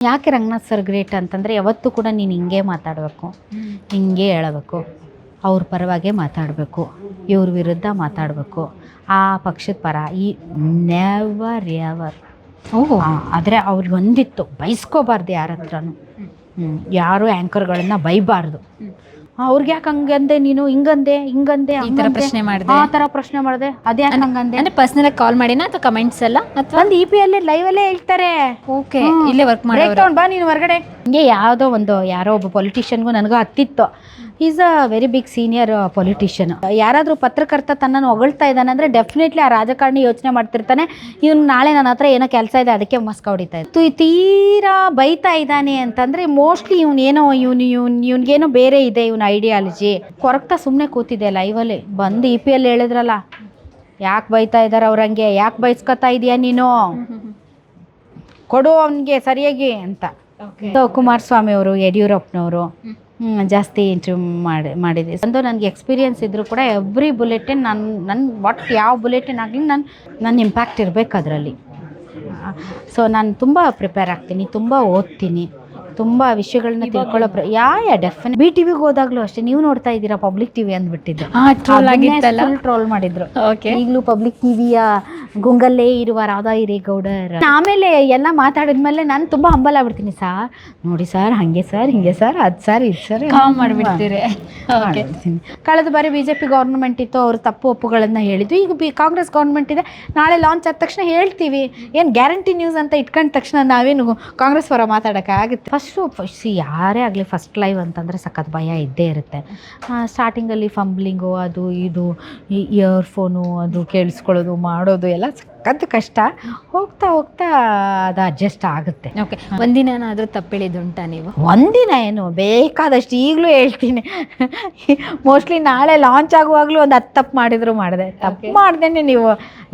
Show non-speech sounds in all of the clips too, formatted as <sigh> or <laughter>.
ಯಾಕೆ Ranganath sir great ಅಂತಂದರೆ ಯಾವತ್ತೂ ಕೂಡ ನೀನು ಹಿಂಗೆ ಮಾತಾಡಬೇಕು ಹಿಂಗೆ ಹೇಳಬೇಕು ಅವ್ರ ಪರವಾಗೇ ಮಾತಾಡಬೇಕು ಇವ್ರ ವಿರುದ್ಧ ಮಾತಾಡಬೇಕು ಆ ಪಕ್ಷದ ಪರ ಈ ನೆವರ್ ಎವರ್ ಓಹ್. ಆದರೆ ಅವ್ರಿಗೆ ಒಂದಿತ್ತು ಬೈಸ್ಕೋಬಾರ್ದು ಯಾರ ಹತ್ರನೂ. ಯಾರು ಆ್ಯಂಕರ್ಗಳನ್ನು ಬೈಬಾರ್ದು. ಅವ್ರಿಗೆ ಯಾಕೆ ಹಂಗಂದೆ ನೀನು? ಹಿಂಗಂದೆ ಹಿಂಗಂದೆ ಈ ತರ ಪ್ರಶ್ನೆ ಮಾಡಿದೆ. ಆ ತರ ಪ್ರಶ್ನೆ ಮಾಡಿದೆ. ಅದೇ ಯಾಕೆ ಹಂಗಂದೆ? ಅಂದ್ರೆ ಪರ್ಸನಲ್ ಆಗಿ ಕಾಲ್ ಮಾಡಿನಾ ಅಥವಾ ಕಮೆಂಟ್ಸ್ ಎಲ್ಲ ಅಥವಾ ಒಂದು ಇ ಪಿ ಅಲ್ಲೇ ಲೈವಲ್ಲೇ ಹೇಳ್ತಾರೆ. ಓಕೆ ಇಲ್ಲೇ ವರ್ಕ್ ಬ್ರೇಕ್ ಮಾಡೋರು. ತಗೊಂಡ್ ಬಾ ನೀನು ಹೊರಗಡೆ. ಹಿಂಗೆ ಯಾವುದೋ ಒಂದು ಯಾರೋ ಒಬ್ಬ ಪೊಲಿಟಿಷಿಯನ್ಗೂ ನನಗೂ ಹತ್ತಿತ್ತು. Is a very big senior politician ಯಾರಾದರೂ ಪತ್ರಕರ್ತ ತನ್ನನ್ನು ಹೊಗಳ್ತಾ ಇದ್ದಾನೆ ಅಂದರೆ ಡೆಫಿನೆಟ್ಲಿ ಆ ರಾಜಕಾರಣಿ ಯೋಚನೆ ಮಾಡ್ತಿರ್ತಾನೆ. ಇವನು ನಾಳೆ ನನ್ನ ಹತ್ರ ಏನೋ ಕೆಲಸ ಇದೆ ಅದಕ್ಕೆ ಮಸ್ಕ ಹೊಡಿತಾ ಇದ್ದ ತು- ತೀರಾ ಬೈತಾ ಇದ್ದಾನೆ ಅಂತಂದರೆ ಮೋಸ್ಟ್ಲಿ ಇವನೇನೋ ಇವನು ಇವ್ನು ಇವನಿಗೇನೋ ಬೇರೆ ಇದೆ ಇವನ ಐಡಿಯಾಲಜಿ ಕೊರಗ್ತಾ ಸುಮ್ಮನೆ ಕೂತಿದೆ ಲೈವಲ್ಲಿ ಬಂದು ಇ ಪಿ ಎಲ್ ಹೇಳಿದ್ರಲ್ಲ ಯಾಕೆ ಬೈತಾ ಇದ್ದಾರೆ ಅವ್ರಂಗೆ? ಯಾಕೆ ಬೈಸ್ಕೊತಾ ಇದೀಯ ನೀನು? ಕೊಡು ಅವನಿಗೆ ಸರಿಯಾಗಿ ಅಂತ. ಕುಮಾರಸ್ವಾಮಿ ಅವರು ಯಡಿಯೂರಪ್ಪನವರು ಜಾಸ್ತಿ ಇಂಟರ್ವ್ಯೂ ಮಾಡಿ ಮಾಡಿದೆ ಒಂದು ನನಗೆ ಎಕ್ಸ್ಪೀರಿಯನ್ಸ್ ಇದ್ದರೂ ಕೂಡ ಎವ್ರಿ ಬುಲೆಟಿನ್ ನನ್ನ ನನ್ನ ಒಟ್ಟು ಯಾವ ಬುಲೆಟಿನ್ ಆಗಲಿ ನಾನು ನನ್ನ ಇಂಪ್ಯಾಕ್ಟ್ ಇರಬೇಕು ಅದರಲ್ಲಿ. ಸೊ ನಾನು ತುಂಬ ಪ್ರಿಪೇರ್ ಆಗ್ತೀನಿ ತುಂಬ ಓದ್ತೀನಿ ತುಂಬ ವಿಷಯಗಳನ್ನ ತಿಳ್ಕೊಳ್ಳೋ ಪ್ರ yeah yeah definite B T ವಿಗೆ ಹೋದಾಗಲೂ ಅಷ್ಟೇ ನೀವು ನೋಡ್ತಾ ಇದ್ದೀರಾ ಪಬ್ಲಿಕ್ ಟಿವಿ ಅಂದ್ಬಿಟ್ಟಿದ್ದು. ಟ್ರೋಲ್ ಟ್ರೋಲ್ ಮಾಡಿದ್ರು. ಓಕೆ ಈಗಲೂ ಪಬ್ಲಿಕ್ ಟಿವಿಯ ಗುಂಗಲ್ಲೇ ಇರುವ ರಾಧಾ ಹಿರೇಗೌಡರ್. ಆಮೇಲೆ ಎಲ್ಲ ಮಾತಾಡಿದ್ಮೇಲೆ ನಾನು ತುಂಬಾ ಹಂಬಲ ಆಗ್ಬಿಡ್ತೀನಿ ಸಾರ್ ನೋಡಿ ಸರ್ ಹಂಗೆ ಸರ್ ಹಿಂಗೆ ಸರ್ ಅದ್ ಸರ್ ಇದು ಸರ್ ಕಾಮ್ ಮಾಡ್ಬಿಡ್ತೀರಿ. ಕಳೆದ ಬಾರಿ ಬಿ ಜೆ ಪಿ ಗೌರ್ಮೆಂಟ್ ಇತ್ತು ಅವರು ತಪ್ಪು ಒಪ್ಪುಗಳನ್ನು ಹೇಳಿದ್ವಿ ಈಗ ಬಿ ಕಾಂಗ್ರೆಸ್ ಗೌರ್ಮೆಂಟ್ ಇದೆ ನಾಳೆ ಲಾಂಚ್ ಆದ ತಕ್ಷಣ ಹೇಳ್ತೀವಿ. ಏನು ಗ್ಯಾರಂಟಿ ನ್ಯೂಸ್ ಅಂತ ಇಟ್ಕೊಂಡ ತಕ್ಷಣ ನಾವೇನು ಕಾಂಗ್ರೆಸ್ ಪರ ಮಾತಾಡೋಕ್ಕಾಗುತ್ತೆ ಫಸ್ಟು ಫಸ್ಟ್ ಯಾರೇ ಆಗಲಿ ಫಸ್ಟ್ ಲೈವ್ ಅಂತಂದ್ರೆ ಸಖತ್ ಭಯ ಇದ್ದೇ ಇರುತ್ತೆ. ಸ್ಟಾರ್ಟಿಂಗಲ್ಲಿ ಫಂಬ್ಲಿಂಗು ಅದು ಇದು ಇಯರ್ ಇಯರ್ಫೋನು ಅದು ಕೇಳಿಸ್ಕೊಳ್ಳೋದು ಮಾಡೋದು ಎಲ್ಲ ಸಖತ್ ಕಷ್ಟ. ಹೋಗ್ತಾ ಹೋಗ್ತಾ ಅದು ಅಡ್ಜಸ್ಟ್ ಆಗುತ್ತೆ. ಓಕೆ ಒಂದಿನಾದ್ರೂ ತಪ್ಪಿಳಿದುಂಟಾ ನೀವು? ಒಂದಿನ ಏನು? ಬೇಕಾದಷ್ಟು ಈಗಲೂ ಹೇಳ್ತೀನಿ. ಮೋಸ್ಟ್ಲಿ ನಾಳೆ ಲಾಂಚ್ ಆಗುವಾಗಲೂ ಒಂದು ಹತ್ತು ತಪ್ಪು ಮಾಡಿದ್ರು ಮಾಡಿದೆ. ತಪ್ಪು ಮಾಡ್ದೇನೆ ನೀವು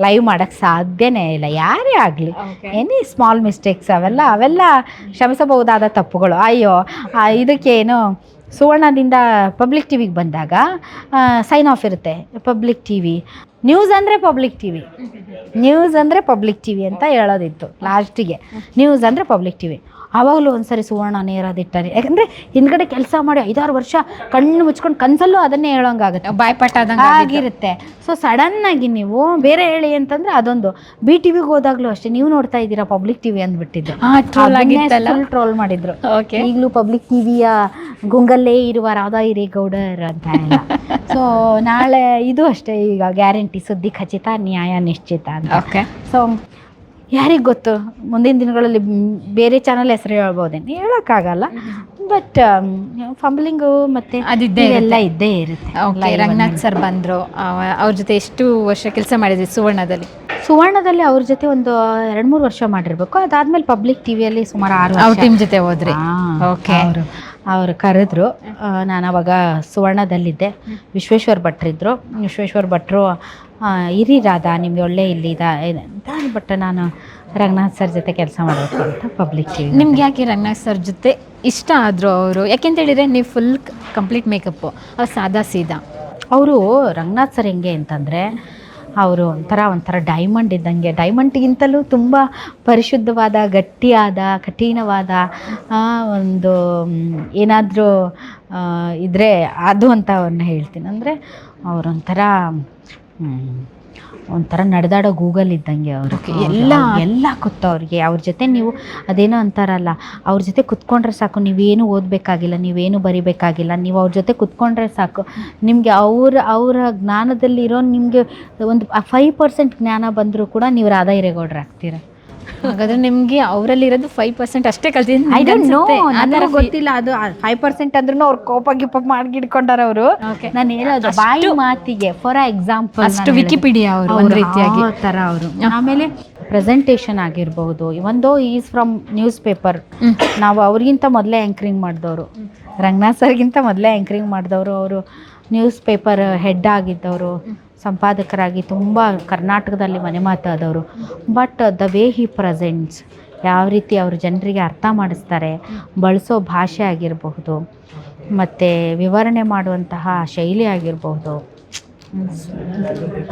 ಲೈವ್ ಮಾಡೋಕ್ಕೆ ಸಾಧ್ಯನೇ ಇಲ್ಲ. ಯಾರೇ ಆಗಲಿ. ಎನಿ ಸ್ಮಾಲ್ ಮಿಸ್ಟೇಕ್ಸ್ ಅವೆಲ್ಲ ಅವೆಲ್ಲ ಕ್ಷಮಿಸಬಹುದಾದ ತಪ್ಪುಗಳು. ಅಯ್ಯೋ ಇದಕ್ಕೇನು ಸುವರ್ಣದಿಂದ ಪಬ್ಲಿಕ್ ಟಿವಿಗೆ ಬಂದಾಗ ಸೈನ್ ಆಫ್ ಇರುತ್ತೆ. ಪಬ್ಲಿಕ್ ಟಿ ವಿ ನ್ಯೂಸ್ ಅಂದರೆ ಪಬ್ಲಿಕ್ ಟಿ ವಿ ನ್ಯೂಸ್ ಅಂದರೆ ಪಬ್ಲಿಕ್ ಟಿ ವಿ ಅಂತ ಹೇಳೋದಿತ್ತು ಲಾಸ್ಟಿಗೆ ನ್ಯೂಸ್ ಅಂದರೆ ಪಬ್ಲಿಕ್ ಟಿ ವಿ ಆವಾಗಲೂ ಒಂದ್ಸರಿ ಸುವರ್ಣ ನೇರದಿಟ್ಟರೆ. ಯಾಕಂದ್ರೆ ಹಿಂದ್ಗಡೆ ಕೆಲಸ ಮಾಡಿ ಐದಾರು ವರ್ಷ ಕಣ್ಣು ಮುಚ್ಕೊಂಡು ಕನ್ಸಲ್ಲೂ ಅದನ್ನೇ ಹೇಳೋಂಗಾಗುತ್ತೆ. ಬಾಯ್ಪಾಠ ಆದಂಗೆ ಆಗಿರುತ್ತೆ. ಸೊ ಆಗಿ ನೀವು ಬೇರೆ ಹೇಳಿ ಅಂತಂದ್ರೆ ಅದೊಂದು ಬಿ ಟಿ ವಿಗೆ ಹೋದಾಗಲೂ ಅಷ್ಟೇ. ನೀವು ನೋಡ್ತಾ ಇದ್ದೀರಾ ಪಬ್ಲಿಕ್ ಟಿವಿ ಅಂದ್ಬಿಟ್ಟಿದ್ದು. ಟ್ರೋಲ್ ಟ್ರೋಲ್ ಮಾಡಿದ್ರು. ಈಗಲೂ ಪಬ್ಲಿಕ್ ಟಿವಿಯ ಗುಂಗಲ್ಲೇ ಇರುವ ರಾಧಾ ಹಿರೇಗೌಡರ್ ಅಂತ ಸೊ <laughs> ನಾಳೆ ಇದು ಅಷ್ಟೇ ಈಗ. ಗ್ಯಾರಂಟಿ ಸುದ್ದಿ ಖಚಿತ ನ್ಯಾಯ ನಿಶ್ಚಿತ ಅಂತ. ಓಕೆ ಸೊ ಯಾರಿಗೆ ಗೊತ್ತು? ಮುಂದಿನ ದಿನಗಳಲ್ಲಿ ಬೇರೆ ಚಾನಲ್ ಹೆಸರು ಹೇಳ್ಬೋದೇನು ಹೇಳೋಕ್ಕಾಗಲ್ಲ. ಬಟ್ ಫಂಬ್ಲಿಂಗು ಮತ್ತೆ ಅದಿದ್ದೆಲ್ಲ ಇದ್ದೇ ಇರುತ್ತೆ. ರಂಗನಾಥ್ ಸರ್ ಬಂದ್ರು. ಅವ- ಅವ್ರ ಜೊತೆ ಎಷ್ಟು ವರ್ಷ ಕೆಲಸ ಮಾಡಿದ್ರಿ ಸುವರ್ಣದಲ್ಲಿ? ಸುವರ್ಣದಲ್ಲಿ ಅವ್ರ ಜೊತೆ ಒಂದು ಎರಡು ಮೂರು ವರ್ಷ ಮಾಡಿರ್ಬೇಕು. ಅದಾದ್ಮೇಲೆ ಪಬ್ಲಿಕ್ ಟಿವಿಯಲ್ಲಿ ಸುಮಾರು ಆರು ಅವ್ರ ಟೀಮ್ ಜೊತೆ ಹೋದ್ರಿ. ಓಕೆ. ಅವರು ಅವರು ಕರೆದ್ರು. ನಾನು ಅವಾಗ ಸುವರ್ಣದಲ್ಲಿದ್ದೆ. ವಿಶ್ವೇಶ್ವರ್ ಭಟ್ರಿದ್ರು. ವಿಶ್ವೇಶ್ವರ್ ಭಟ್ರು ಇರಿ ರಾಧಾ ನಿಮಗೆ ಒಳ್ಳೆ ಇಲ್ಲಿ ಅಂತ ಬಟ್ ನಾನು ರಂಗನಾಥ್ ಸರ್ ಜೊತೆ ಕೆಲಸ ಮಾಡಬೇಕು ಅಂತ ಪಬ್ಲಿಕ್ ನಿಮ್ಗೆ ಯಾಕೆ ರಂಗನಾಥ್ ಸರ್ ಜೊತೆ ಇಷ್ಟ ಆದರು ಅವರು? ಯಾಕೆಂತ ಹೇಳಿದ್ರೆ ನೀವು ಫುಲ್ ಕಂಪ್ಲೀಟ್ ಮೇಕಪ್ ಅವ್ರು ಸಾದಾ ಸೀದಾ. ಅವರು ರಂಗನಾಥ್ ಸರ್ ಹೆಂಗೆ ಅಂತಂದರೆ ಅವರು ಒಂಥರ ಒಂಥರ ಡೈಮಂಡ್ ಇದ್ದಂಗೆ. ಡೈಮಂಡ್ಗಿಂತಲೂ ತುಂಬ ಪರಿಶುದ್ಧವಾದ ಗಟ್ಟಿಯಾದ ಕಠಿಣವಾದ ಒಂದು ಏನಾದರೂ ಇದ್ದರೆ ಅದು ಅಂತ ಅವ್ರನ್ನ ಹೇಳ್ತೀನಿ. ಅಂದರೆ ಅವರೊಂಥರ ಒಂಥರ ನಡೆದಾಡೋ ಗೂಗಲ್ ಇದ್ದಂಗೆ ಅವರು. ಎಲ್ಲ ಎಲ್ಲ ಗೊತ್ತು ಅವ್ರಿಗೆ. ಅವ್ರ ಜೊತೆ ನೀವು ಅದೇನೋ ಅಂತಾರಲ್ಲ ಅವ್ರ ಜೊತೆ ಕುತ್ಕೊಂಡ್ರೆ ಸಾಕು ನೀವೇನು ಓದಬೇಕಾಗಿಲ್ಲ ನೀವೇನು ಬರಿಬೇಕಾಗಿಲ್ಲ ನೀವು ಅವ್ರ ಜೊತೆ ಕುತ್ಕೊಂಡ್ರೆ ಸಾಕು. ನಿಮಗೆ ಅವ್ರ ಅವರ ಜ್ಞಾನದಲ್ಲಿರೋ ನಿಮಗೆ ಒಂದು ಫೈವ್ ಪರ್ಸೆಂಟ್ ಜ್ಞಾನ ಬಂದರೂ ಕೂಡ ನೀವು ರಾಧಾ ಹಿರೇಗೌಡ್ರು ಆಗ್ತೀರ? ಹಾಗಾದ್ರೆ ನಿಮ್ಗೆ ಅವರಲ್ಲಿ ಇರೋದು ಫೈವ್ ಪರ್ಸೆಂಟ್ ಅಷ್ಟೇ ಐ ಡೋಂಟ್ ನೋ ಕಲ್ತಿದ್ದೀನಿ ಗೊತ್ತಿಲ್ಲ ಅದು ಫೈವ್ ಪರ್ಸೆಂಟ್ ಅಂದ್ರೂ ಅವ್ರು ಕೋಪ ಗಿಪ ಮಾಡ್ಗಿಡ್ಕೊಂಡಾರ ಅವರು. ನಾನು ಹೇಳೋದು ಬಾಯಿ ಮಾತಿಗೆ ಫಾರ್ ಎಕ್ಸಾಂಪಲ್ ಅಷ್ಟು ವಿಕಿಪೀಡಿಯಾ ಅವರು ಒಂದ್ ರೀತಿಯಾಗಿ. ತರ ಅವರು. ಆಮೇಲೆ ಪ್ರೆಸೆಂಟೇಷನ್ ಆಗಿರ್ಬೋದು ಒಂದು ಈಸ್ ಫ್ರಮ್ ನ್ಯೂಸ್ ಪೇಪರ್ ನಾವು ಅವ್ರಿಗಿಂತ ಮೊದಲೇ ಆ್ಯಂಕರಿಂಗ್ ಮಾಡಿದವರು. ರಂಗನಾಥ್ ಸರ್ಗಿಂತ ಮೊದಲೇ ಆ್ಯಂಕರಿಂಗ್ ಮಾಡಿದವರು ಅವರು. ನ್ಯೂಸ್ ಪೇಪರ್ ಹೆಡ್ ಆಗಿದ್ದವರು ಸಂಪಾದಕರಾಗಿ ತುಂಬ ಕರ್ನಾಟಕದಲ್ಲಿ ಮನೆ ಮಾತಾದವರು. But the way he presents ಯಾವ ರೀತಿ ಅವರು ಜನರಿಗೆ ಅರ್ಥ ಮಾಡಿಸ್ತಾರೆ ಬಳಸೋ ಭಾಷೆ ಆಗಿರಬಹುದು ಮತ್ತು ವಿವರಣೆ ಮಾಡುವಂತಹ ಶೈಲಿ ಆಗಿರಬಹುದು.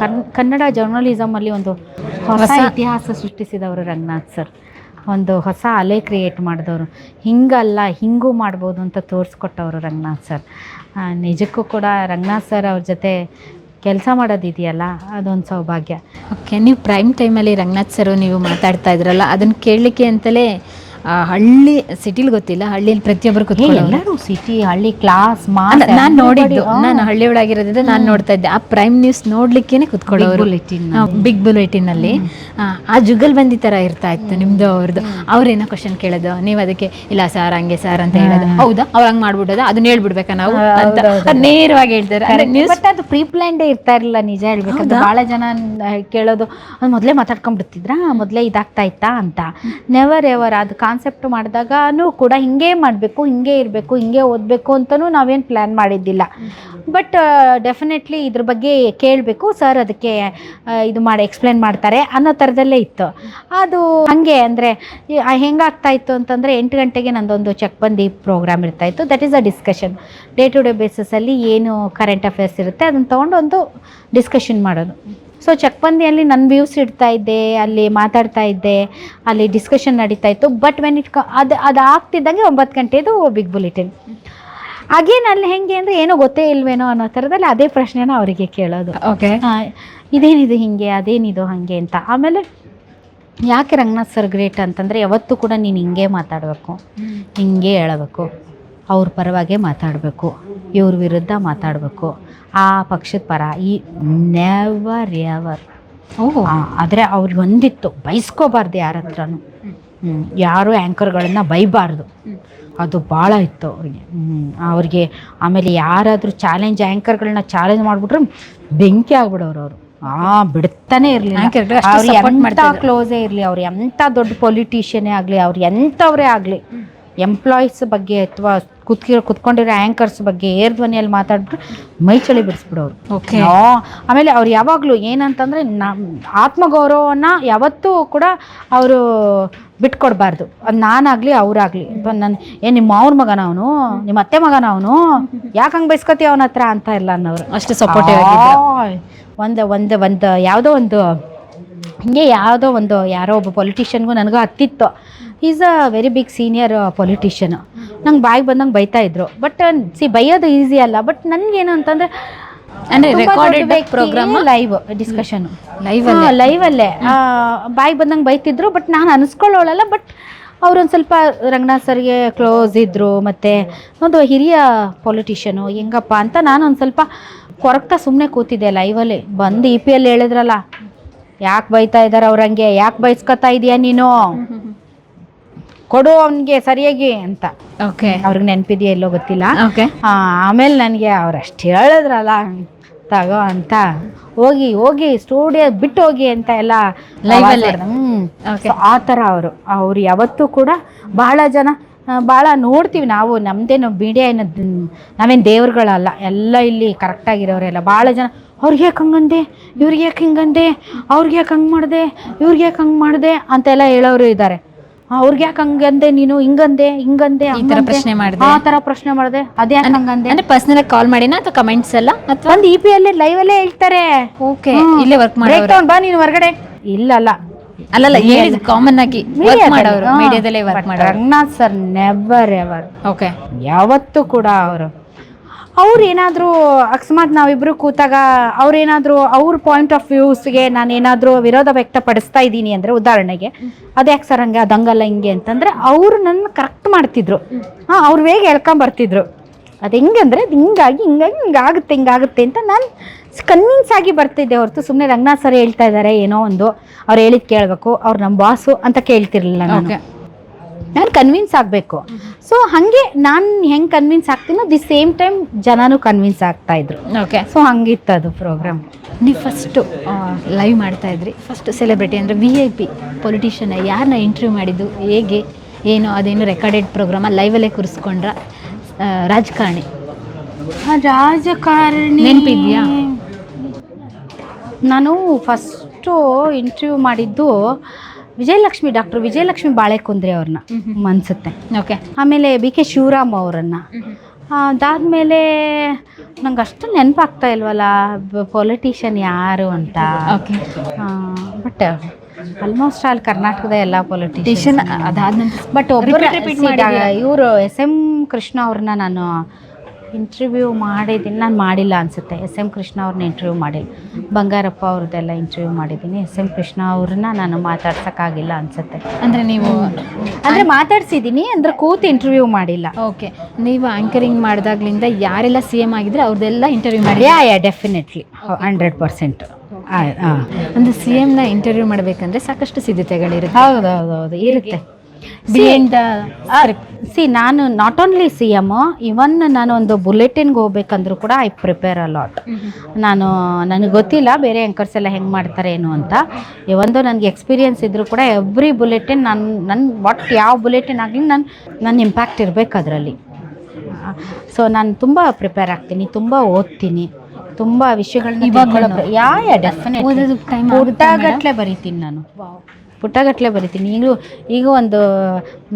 ಕನ್ ಕನ್ನಡ ಜರ್ನಲಿಸಮಲ್ಲಿ ಒಂದು ಹೊಸ ಇತಿಹಾಸ ಸೃಷ್ಟಿಸಿದವರು ರಂಗನಾಥ್ ಸರ್. ಒಂದು ಹೊಸ ಅಲೆ ಕ್ರಿಯೇಟ್ ಮಾಡಿದವರು. ಹಿಂಗಲ್ಲ, ಹಿಂಗೂ ಮಾಡ್ಬೋದು ಅಂತ ತೋರಿಸ್ಕೊಟ್ಟವರು ರಂಗನಾಥ್ ಸರ್. ನಿಜಕ್ಕೂ ಕೂಡ ರಂಗನಾಥ್ ಸರ್ ಅವ್ರ ಜೊತೆ ಕೆಲಸ ಮಾಡೋದಿದೆಯಲ್ಲ, ಅದೊಂದು ಸೌಭಾಗ್ಯ. ಓಕೆ, ನೀವು ಪ್ರೈಮ್ ಟೈಮಲ್ಲಿ ರಂಗನಾಥ್ ಸರ್ ನೀವು ಮಾತಾಡ್ತಾ ಇದ್ರಲ್ಲ ಅದನ್ನು ಕೇಳಲಿಕ್ಕೆ ಅಂತಲೇ ಹಳ್ಳಿ ಸಿಟಿಲಿ ಗೊತ್ತಿಲ್ಲ ಹಳ್ಳಿಯಲ್ಲಿ ಪ್ರತಿಯೊಬ್ಬರು ಎಲ್ಲರೂ ಸಿಟಿ ಹಳ್ಳಿ ಕ್ಲಾಸ್ ನಾನು ನೋಡಿದ್ದು ನಾನು ಹಳ್ಳಿ ಒಳಗಿರೋದ್ರಿಂದ ನಾನು ನೋಡ್ತಾ ಇದ್ದೆ. ಆ ಪ್ರೈಮ್ ನ್ಯೂಸ್ ನೋಡ್ಲಿಕ್ಕೆ ಕುತ್ಕೊಳ್ಳೋರು. ಬಿಗ್ ಬುಲೆಟಿನ್ ಅಲ್ಲಿ ಆ, ಜುಗಲ್ ಬಂದಿ ತರ ಇರ್ತಾ ಇತ್ತು ನಿಮ್ದು ಅವ್ರದ್ದು. ಅವ್ರೇನೋ ಕ್ವಶನ್ ಕೇಳೋದು ನೀವು ಅದಕ್ಕೆ ಇಲ್ಲ ಸರ್ ಹಂಗೆ ಸರ್ ಅಂತ ಹೇಳೋದು. ಹೌದಾ? ಅವ್ರು ಹಂಗೆ ಮಾಡ್ಬಿಡೋದ. ಅದನ್ನ ಹೇಳ್ಬಿಡ್ಬೇಕಾ ನಾವು? ಅಂತ. ನೇರವಾಗಿ ಹೇಳ್ತಾರೆ. ಅದು ಪ್ರೀ ಪ್ಲಾನ್ಡೇ ಇರ್ತಾ ಇರಲಿಲ್ಲ ನಿಜ ಹೇಳ್ಬೇಕಂದ್ರೆ. ಬಹಳ ಜನ ಕೇಳೋದು ಮೊದ್ಲೇ ಮೊದಲೇ ಮಾತಾಡ್ಕೊಂಡ್ಬಿಡ್ತಿದ್ರಾ? ಮೊದಲೇ ಇದಾಗ್ತಾ ಇತ್ತಾ? ಅಂತ. ನೆವರ್ ಎವರ್ ಅದು ಕಾನ್ಸೆಪ್ಟ್ ಮಾಡಿದಾಗೂ ಕೂಡ ಹಿಂಗೆ ಮಾಡಬೇಕು, ಹಿಂಗೆ ಇರಬೇಕು, ಹಿಂಗೆ ಓದಬೇಕು ಅಂತಲೂ ನಾವೇನು ಪ್ಲ್ಯಾನ್ ಮಾಡಿದ್ದಿಲ್ಲ. ಬಟ್ ಡೆಫಿನೆಟ್ಲಿ ಇದ್ರ ಬಗ್ಗೆ ಕೇಳಬೇಕು. ಸರ್ ಅದಕ್ಕೆ ಇದು ಮಾಡಿ ಎಕ್ಸ್ಪ್ಲೇನ್ ಮಾಡ್ತಾರೆ ಅನ್ನೋ ಥರದಲ್ಲೇ ಇತ್ತು. ಅದು ಹಾಗೆ ಅಂದರೆ ಹೆಂಗಾಗ್ತಾ ಇತ್ತು ಅಂತಂದರೆ ಎಂಟು ಗಂಟೆಗೆ ನಂದೊಂದು ಚೆಕ್ ಚಕ್ಬಂದಿ ಪ್ರೋಗ್ರಾಮ್ ಇರ್ತಾ ಇತ್ತು. That is a discussion day to day ಬೇಸಿಸಲ್ಲಿ ಏನು ಕರೆಂಟ್ ಅಫೇರ್ಸ್ ಇರುತ್ತೆ, ಅದನ್ನು ತೊಗೊಂಡು ಒಂದು ಡಿಸ್ಕಷನ್ ಮಾಡೋದು. ಸೊ ಚಕ್ಪಂದಿಯಲ್ಲಿ ನನ್ನ ವ್ಯೂಸ್ ಇಡ್ತಾ ಇದ್ದೆ ಅಲ್ಲಿ ಮಾತಾಡ್ತಾ ಇದ್ದೆ ಅಲ್ಲಿ ಡಿಸ್ಕಷನ್ ನಡೀತಾ ಇತ್ತು. ಬಟ್ ವೆನ್ ಇಟ್ ಅದು ಅದು ಆಗ್ತಿದ್ದಂಗೆ ಒಂಬತ್ತು ಗಂಟೆದು ಬಿಗ್ ಬುಲೆಟಿನ್ ಅಗೇನ್ ಅಲ್ಲಿ ಹೆಂಗೆ ಅಂದರೆ ಏನೋ ಗೊತ್ತೇ ಇಲ್ವೇನೋ ಅನ್ನೋ ಥರದಲ್ಲಿ ಅದೇ ಪ್ರಶ್ನೆನ ಅವರಿಗೆ ಕೇಳೋದು. ಓಕೆ ಇದೇನಿದು ಹಿಂಗೆ ಅದೇನಿದು ಹಾಗೆ ಅಂತ. ಆಮೇಲೆ ಯಾಕೆ ರಂಗನಾಥ್ ಸರ್ ಗ್ರೇಟ್ ಅಂತಂದರೆ ಯಾವತ್ತೂ ಕೂಡ ನೀನು ಹಿಂಗೆ ಮಾತಾಡಬೇಕು ಹಿಂಗೆ ಹೇಳಬೇಕು ಅವ್ರ ಪರವಾಗೇ ಮಾತಾಡಬೇಕು. ಇವ್ರ ವಿರುದ್ಧ ಮಾತಾಡಬೇಕು. ಆ ಪಕ್ಷದ ಪರ ಈ ನೆವರ್ ಎವರ್ ಆದರೆ ಅವ್ರಿಗೆ ಒಂದಿತ್ತು ಬೈಸ್ಕೋಬಾರ್ದು ಯಾರ ಹತ್ರನು. ಯಾರು ಆ್ಯಂಕರ್ಗಳನ್ನು ಬೈಬಾರ್ದು. ಅದು ಭಾಳ ಇತ್ತು ಅವ್ರಿಗೆ. ಅವ್ರಿಗೆ ಆಮೇಲೆ ಯಾರಾದರೂ ಚಾಲೆಂಜ್ ಆ್ಯಂಕರ್ಗಳನ್ನ ಚಾಲೆಂಜ್ ಮಾಡಿಬಿಟ್ರೆ ಬೆಂಕಿ ಆಗ್ಬಿಡೋರು ಅವರು. ಆ ಬಿಡ್ತಾನೆ ಇರಲಿ ಅವ್ರು ಎಂಥ ಕ್ಲೋಸೇ ಇರಲಿ ಅವ್ರು ಎಂಥ ದೊಡ್ಡ ಪೊಲಿಟಿಷಿಯನ್ನೇ ಆಗಲಿ ಅವ್ರು ಎಂಥವರೇ ಆಗಲಿ ಎಂಪ್ಲಾಯೀಸ್ ಬಗ್ಗೆ ಅಥವಾ ಕುತ್ಕಿರೋ ಕುತ್ಕೊಂಡಿರೋ ಆ್ಯಂಕರ್ಸ್ ಬಗ್ಗೆ ಏರ್ ಧ್ವನಿಯಲ್ಲಿ ಮಾತಾಡ್ಬಿಟ್ರೆ ಮೈ ಚಳಿ ಬಿಡಿಸ್ಬಿಡೋರು. ಓಕೆ ಆಮೇಲೆ ಅವ್ರು ಯಾವಾಗಲೂ ಏನಂತಂದರೆ ನಮ್ಮ ಆತ್ಮಗೌರವನ ಯಾವತ್ತೂ ಕೂಡ ಅವರು ಬಿಟ್ಕೊಡ್ಬಾರ್ದು. ಅದು ನಾನಾಗಲಿ ಅವರಾಗಲಿ. ನನ್ನ ಏನು ನಿಮ್ಮ ಅವ್ರ ಮಗನ ಅವನು? ನಿಮ್ಮ ಅತ್ತೆ ಮಗನ ಅವನು? ಯಾಕೆ ಹಂಗೆ ಬೈಸ್ಕೊತೀವಿ ಅವನ ಹತ್ರ ಅಂತ ಇಲ್ಲ ಅನ್ನೋರು. ಅಷ್ಟು ಸಪೋರ್ಟಿವ್ ಒಂದು ಒಂದು ಒಂದು ಯಾವುದೋ ಒಂದು ಹಿಂಗೆ ಯಾವುದೋ ಒಂದು ಯಾರೋ ಒಬ್ಬ ಪೊಲಿಟಿಷಿಯನ್ಗೂ ನನಗೂ ಹತ್ತಿತ್ತು is a very big senior politician ನಂಗೆ ಬಾಯಿಗೆ ಬಂದಂಗೆ ಬೈತಾ ಇದ್ರು. ಬಟ್ ಸಿ ಬೈಯೋದು ಈಸಿ ಅಲ್ಲ. ಬಟ್ ನನಗೇನು ಅಂತಂದರೆ ಅಂದರೆ recorded programme live discussion live ಲೈವಲ್ಲೇ ಅಲ್ಲೇ? ಬಾಯಿಗೆ ಬಂದಂಗೆ ಬೈತಿದ್ರು. ಬಟ್ ನಾನು ಅನಿಸ್ಕೊಳ್ಳೋಳಲ್ಲ. ಬಟ್ ಅವ್ರೊಂದು ಸ್ವಲ್ಪ ರಂಗನಾಥ್ ಸರ್ಗೆ ಕ್ಲೋಸ್ ಇದ್ದರು ಮತ್ತು ಒಂದು ಹಿರಿಯ ಪೊಲಿಟಿಷಿಯನು ಹೆಂಗಪ್ಪ ಅಂತ ನಾನು ಒಂದು ಸ್ವಲ್ಪ ಕೊರಗ್ತಾ ಸುಮ್ಮನೆ ಕೂತಿದ್ದೆ ಲೈವಲ್ಲಿ ಬಂದು ಇ ಪಿ ಎಲ್ ಹೇಳಿದ್ರಲ್ಲ ಯಾಕೆ ಬೈತಾ ಇದ್ದಾರೆ ಅವ್ರಂಗೆ ಯಾಕೆ ಬೈಸ್ಕೊತಾ ಇದೀಯ ನೀನು? ಕೊಡು ಅವನಿಗೆ ಸರಿಯಾಗಿ ಅಂತ. ಓಕೆ ಅವ್ರಿಗೆ ನೆನ್ಪಿದ್ಯಾ ಎಲ್ಲೋ ಗೊತ್ತಿಲ್ಲ. ಓಕೆ ಆಮೇಲೆ ನನಗೆ ಅವ್ರು ಅಷ್ಟು ಹೇಳಿದ್ರಲ್ಲ ತಗೋ ಅಂತ. ಹೋಗಿ ಹೋಗಿ ಸ್ಟುಡಿಯೋ ಬಿಟ್ಟು ಹೋಗಿ ಅಂತ ಎಲ್ಲ ಲೈವ್ ಆ ಥರ ಅವರು. ಅವ್ರು ಯಾವತ್ತೂ ಕೂಡ ಬಹಳ ಜನ ಭಾಳ ನೋಡ್ತೀವಿ ನಾವು. ನಮ್ಮದೇನು ಮೀಡಿಯಾ ಏನು ನಾವೇನು ದೇವ್ರುಗಳಲ್ಲ. ಎಲ್ಲ ಇಲ್ಲಿ ಕರೆಕ್ಟಾಗಿರೋರೆಲ್ಲ ಭಾಳ ಜನ ಅವ್ರಿಗೆ ಯಾಕೆ ಹಂಗಂದೆ? ಇವ್ರಿಗೆ ಯಾಕೆ ಹಿಂಗಂದೆ? ಅವ್ರಿಗೆ ಯಾಕೆ ಹಂಗೆ ಮಾಡಿದೆ? ಇವ್ರಿಗೆ ಯಾಕೆ ಹಂಗೆ ಮಾಡಿದೆ? ಅಂತೆಲ್ಲ ಹೇಳೋರು ಇದ್ದಾರೆ ಅವ್ರಿಗೆ ಯಾಕೆ ಹಂಗಂದೆ ನೀನು ಹಿಂಗಂದೆ ಹಿಂಗಂದೆ ಈ ತರ ಪ್ರಶ್ನೆ ಮಾಡಿದೆ. ಆ ತರ ಪ್ರಶ್ನೆ ಮಾಡಿದೆ. ಅದೇ ಹಂಗಂದೆ? ಅಂದ್ರೆ ಪರ್ಸನಲ್ ಕಾಲ್ ಮಾಡಿನ ಅಥವಾ ಕಮೆಂಟ್ಸ್ ಎಲ್ಲ ಅಥವಾ ಒಂದು ಇ ಪಿ ಅಲ್ಲಿ ಲೈವ್ ಅಲ್ಲೇ ಹೇಳ್ತಾರೆ. ಓಕೆ ಇಲ್ಲೇ ವರ್ಕ್ ಬ್ರೇಕ್ ಮಾಡೋರು ತಗೊಂಡ್ ಬಾ ನೀನು ಹೊರಗಡೆ. ಇಲ್ಲಲ್ಲ. ಅಲ್ಲಲ್ಲ ಹೇಳಿದ್ ಕಾಮನ್ ಆಗಿ ವರ್ಕ್ ಮಾಡೋರು. ಮೀಡಿಯಾದಲ್ಲೇ ವರ್ಕ್ ಮಾಡೋರು Ranganath sir never ever okay ಯಾವತ್ತೂ ಕೂಡ ಅವರು ಅವ್ರು ಏನಾದರೂ ಅಕಸ್ಮಾತ್ ನಾವಿಬ್ಬರು ಕೂತಾಗ ಅವ್ರೇನಾದರೂ ಅವ್ರ ಪಾಯಿಂಟ್ ಆಫ್ ವ್ಯೂಸ್ಗೆ ನಾನು ಏನಾದರೂ ವಿರೋಧ ವ್ಯಕ್ತಪಡಿಸ್ತಾ ಇದ್ದೀನಿ ಅಂದರೆ ಉದಾಹರಣೆಗೆ ಅದ್ಯಾಕೆ ಸರ್ ಹಂಗೆ ಅದಂಗಲ್ಲ ಹಿಂಗೆ ಅಂತಂದರೆ ಅವರು ನನ್ನ ಕರೆಕ್ಟ್ ಮಾಡ್ತಿದ್ರು. ಹಾಂ, ಅವ್ರು ಬೇಗ ಹೇಳ್ಕೊಂಬರ್ತಿದ್ರು ಅದು ಹೆಂಗೆ ಅಂದರೆ ಅದು ಹಿಂಗಾಗಿ ಹಿಂಗಾಗಿ ಹಿಂಗಾಗುತ್ತೆ ಹಿಂಗಾಗುತ್ತೆ ಅಂತ ನಾನು ಕನ್ವಿನ್ಸ್ ಆಗಿ ಬರ್ತಿದ್ದೆ ಹೊರತು. ಸುಮ್ಮನೆ ರಂಗನಾಥ್ ಸರ್ ಹೇಳ್ತಾ ಇದ್ದಾರೆ ಏನೋ ಒಂದು, ಅವ್ರು ಹೇಳಿದ್ ಕೇಳಬೇಕು, ಅವ್ರು ನಮ್ಮ ಬಾಸು ಅಂತ ಕೇಳ್ತಿರ್ಲಿಲ್ಲ ನಾನು. ನಾನು ಕನ್ವಿನ್ಸ್ ಆಗಬೇಕು. ಸೊ ಹಾಗೆ ನಾನು ಹೆಂಗೆ ಕನ್ವಿನ್ಸ್ ಆಗ್ತೀನೋ ದಿ ಸೇಮ್ ಟೈಮ್ ಜನನೂ ಕನ್ವಿನ್ಸ್ ಆಗ್ತಾ ಇದ್ರು. ಓಕೆ ಸೊ ಹಂಗಿತ್ತು ಅದು ಪ್ರೋಗ್ರಾಮ್ ನೀವು ಫಸ್ಟು ಲೈವ್ ಮಾಡ್ತಾ ಇದ್ರಿ. ಫಸ್ಟ್ ಸೆಲೆಬ್ರಿಟಿ ಅಂದರೆ ವಿ ಐ ಪಿ ಪೊಲಿಟಿಷಿಯನ್ ಯಾರನ್ನ ಇಂಟರ್ವ್ಯೂ ಮಾಡಿದ್ದು ಹೇಗೆ ಏನು ಅದೇನು ರೆಕಾರ್ಡೆಡ್ ಪ್ರೋಗ್ರಾಮ ಲೈವಲ್ಲೇ ಕೂರಿಸ್ಕೊಂಡ್ರ ರಾಜಕಾರಣಿ. ರಾಜಕಾರಣಿ. ನೆನಪಿದ್ಯಾ? ನಾನು ಫಸ್ಟು ಇಂಟರ್ವ್ಯೂ ಮಾಡಿದ್ದು ವಿಜಯಲಕ್ಷ್ಮಿ ಡಾಕ್ಟರ್ ವಿಜಯಲಕ್ಷ್ಮಿ ಬಾಳೆಕುಂದ್ರಿ ಅವ್ರನ್ನ ಅನ್ಸುತ್ತೆ ಓಕೆ. ಆಮೇಲೆ ಬಿ ಕೆ ಶಿವರಾಮ್ ಅವರನ್ನು. ಅದಾದಮೇಲೆ ನಂಗೆ ಅಷ್ಟು ನೆನಪಾಗ್ತಾ ಇಲ್ವಲ್ಲ ಪೊಲಿಟಿಷಿಯನ್ ಯಾರು ಅಂತ. ಓಕೆ. ಬಟ್ ಆಲ್ಮೋಸ್ಟ್ ಆಲ್ ಕರ್ನಾಟಕದ ಎಲ್ಲ ಪೊಲಿಟಿಷಿಯನ್ ಅದಾದ ಬಟ್ ಒಬ್ಬರು ಇವರು ಎಸ್ ಎಂ ಕೃಷ್ಣ ಅವ್ರನ್ನ ನಾನು ಇಂಟರ್ವ್ಯೂ ಮಾಡಿದ್ದೀನಿ. ನಾನು ಮಾಡಿಲ್ಲ ಅನಿಸುತ್ತೆ. ಎಸ್ ಎಂ ಕೃಷ್ಣ ಅವ್ರನ್ನ ಇಂಟರ್ವ್ಯೂ ಮಾಡಿಲ್ಲ. ಬಂಗಾರಪ್ಪ ಅವ್ರದ್ದೆಲ್ಲ ಇಂಟರ್ವ್ಯೂ ಮಾಡಿದ್ದೀನಿ. ಎಸ್ ಎಂ ಕೃಷ್ಣ ಅವ್ರನ್ನ ನಾನು ಮಾತಾಡ್ಸೋಕ್ಕಾಗಿಲ್ಲ ಅನಿಸುತ್ತೆ. ಅಂದರೆ ನೀವು ಅಂದರೆ ಮಾತಾಡ್ಸಿದ್ದೀನಿ ಅಂದರೆ ಕೂತು ಇಂಟರ್ವ್ಯೂ ಮಾಡಿಲ್ಲ. ಓಕೆ ನೀವು ಆ್ಯಂಕರಿಂಗ್ ಮಾಡಿದಾಗ್ಲಿಂದ ಯಾರೆಲ್ಲ ಸಿ ಎಂ ಆಗಿದ್ರೆ ಅವ್ರದ್ದೆಲ್ಲ ಇಂಟರ್ವ್ಯೂ ಮಾಡಿ. Yeah yeah definitely hundred percent ಹಾಂ ಅಂದರೆ ಸಿ ಎಮ್ನ ಇಂಟರ್ವ್ಯೂ ಮಾಡಬೇಕಂದ್ರೆ ಸಾಕಷ್ಟು ಸಿದ್ಧತೆಗಳಿರುತ್ತೆ. ಹೌದು ಹೌದು ಹೌದು ಇರುತ್ತೆ. ಬಿಹೈಂಡ್ ಸಿ ನಾನು not only C M even ನಾನು ಒಂದು ಬುಲೆಟಿನ್ಗೆ ಹೋಗ್ಬೇಕಂದ್ರೂ ಕೂಡ ಐ ಪ್ರಿಪೇರ್ ಅ ಲಾಟ್ ನಾನು ನನಗೆ ಗೊತ್ತಿಲ್ಲ ಬೇರೆ ಆ್ಯಂಕರ್ಸ್ ಎಲ್ಲ ಹೆಂಗೆ ಮಾಡ್ತಾರೆ ಏನು ಅಂತ. ಒಂದು ನನಗೆ ಎಕ್ಸ್ಪೀರಿಯನ್ಸ್ ಇದ್ದರೂ ಕೂಡ ಎವ್ರಿ ಬುಲೆಟಿನ್ ನನ್ನ ನನ್ನ ಒಟ್ಟು ಯಾವ ಬುಲೆಟಿನ್ ಆಗಲಿ ನನ್ನ ನನ್ನ ಇಂಪ್ಯಾಕ್ಟ್ ಇರಬೇಕು ಅದರಲ್ಲಿ. ಸೊ ನಾನು ತುಂಬ ಪ್ರಿಪೇರ್ ಆಗ್ತೀನಿ ತುಂಬ ಓದ್ತೀನಿ ತುಂಬ ವಿಷಯಗಳನ್ನ ಯಾ ಡೆಫಿನೆಟ್ ಓದೋದಕ್ಕೆ ಬರಿತೀನಿ ನಾನು. ಪುಟ್ಟಗಟ್ಲೆ ಬರಿತೀನಿ. ಈಗಲೂ ಈಗ ಒಂದು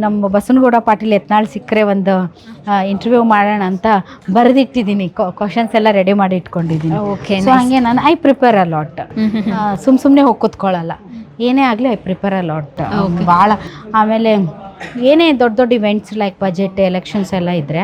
ನಮ್ಮ ಬಸವನಗೌಡ ಪಾಟೀಲ್ ಎತ್ನಾಳು ಸಿಕ್ಕರೆ ಒಂದು ಇಂಟರ್ವ್ಯೂ ಮಾಡೋಣ ಅಂತ ಬರೆದಿಟ್ಟಿದ್ದೀನಿ. ಕ್ವಶನ್ಸ್ ಎಲ್ಲ ರೆಡಿ ಮಾಡಿ ಇಟ್ಕೊಂಡಿದ್ದೀನಿ. ಓಕೆ ಸೊ ಹಂಗೆ ನಾನು ಐ ಪ್ರಿಪೇರ್ ಅ ಲಾಟ್ ಸುಮ್ಮ ಸುಮ್ಮನೆ ಹೋಗಿ ಕೂತ್ಕೊಳ್ಳಲ್ಲ. ಏನೇ ಆಗಲಿ ಐ ಪ್ರಿಪೇರ್ ಅ ಲಾಟ್ ಭಾಳ ಆಮೇಲೆ ಏನೇ ದೊಡ್ಡ ದೊಡ್ಡ ಇವೆಂಟ್ಸ್ ಲೈಕ್ ಬಜೆಟ್ ಎಲೆಕ್ಷನ್ಸ್ ಎಲ್ಲ ಇದ್ದರೆ